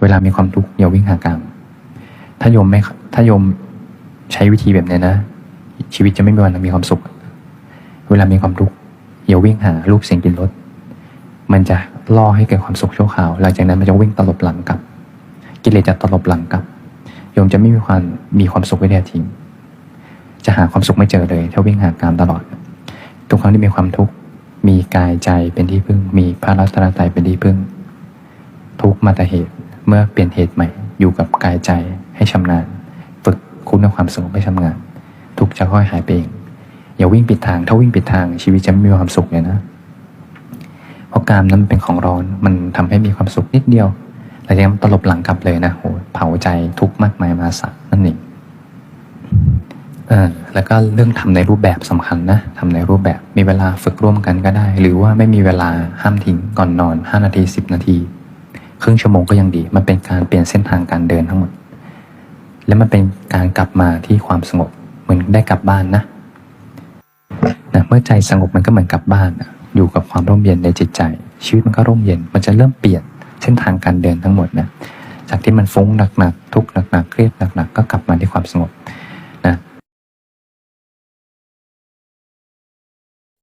เวลามีความทุกข์อย่าวิ่งหากาม ถ้าโยมไม่ถ้าโยมใช้วิธีแบบเนี้ยนะ ชีวิตจะไม่มีวันมีความสุข เวลามีความทุกข์อย่าวิ่งหารูปเสียงกลิ่นรสมันจะล่อให้เกิดความสุขชั่วคราว หลังจากนั้นมันจะวิ่งตลบหลังกลับ กิเลสจะตลบหลังกลับ โยมจะไม่มีความมีความสุขไว้แท้จริงจะหาความสุขไม่เจอเลย ถ้าวิ่งหากามตลอด ทุกครั้งที่มีความทุกข์มีกายใจเป็นที่พึ่ง มีพระรัตนตรัยเป็นที่พึ่ง ทุกมาแต่เหตุ เมื่อเปลี่ยนเหตุใหม่อยู่กับกายใจให้ชำนาญ ฝึกคุณความสงบให้ชำนาญทุกจะค่อยหายไปเองอย่าวิ่งปิดทาง ถ้าวิ่งปิดทางชีวิตจะไม่มีความสุขเลยนะ เพราะกามนั้นเป็นของร้อนมันทำให้มีความสุขนิดเดียวแต่ยังตลบหลังกลับเลยนะโหเผาใจทุกข์มากมายมาศาลนั่นเองเออแล้วก็เรื่องทำในรูปแบบสำคัญนะทำในรูปแบบมีเวลาฝึกร่วมกันก็ได้ หรือว่าไม่มีเวลาห้ามทิ้งก่อนนอน 5 นาที 10 นาที ครึ่งชั่วโมงก็ยังดี มันเป็นการเปลี่ยนเส้นทางการเดินทั้งหมด และมันเป็นการกลับมาที่ความสงบ เหมือนได้กลับบ้านนะนะเมื่อใจสงบมันก็เหมือนกลับบ้านนะอยู่กับความร่มเย็นในจิตใจ ชีวิตมันก็ร่มเย็น มันจะเริ่มเปลี่ยนเส้นทางการเดินทั้งหมดนะจากที่มันฟุ้งหนักๆทุกข์หนักๆเครียดหนักๆก็กลับมาที่ความสงบนะ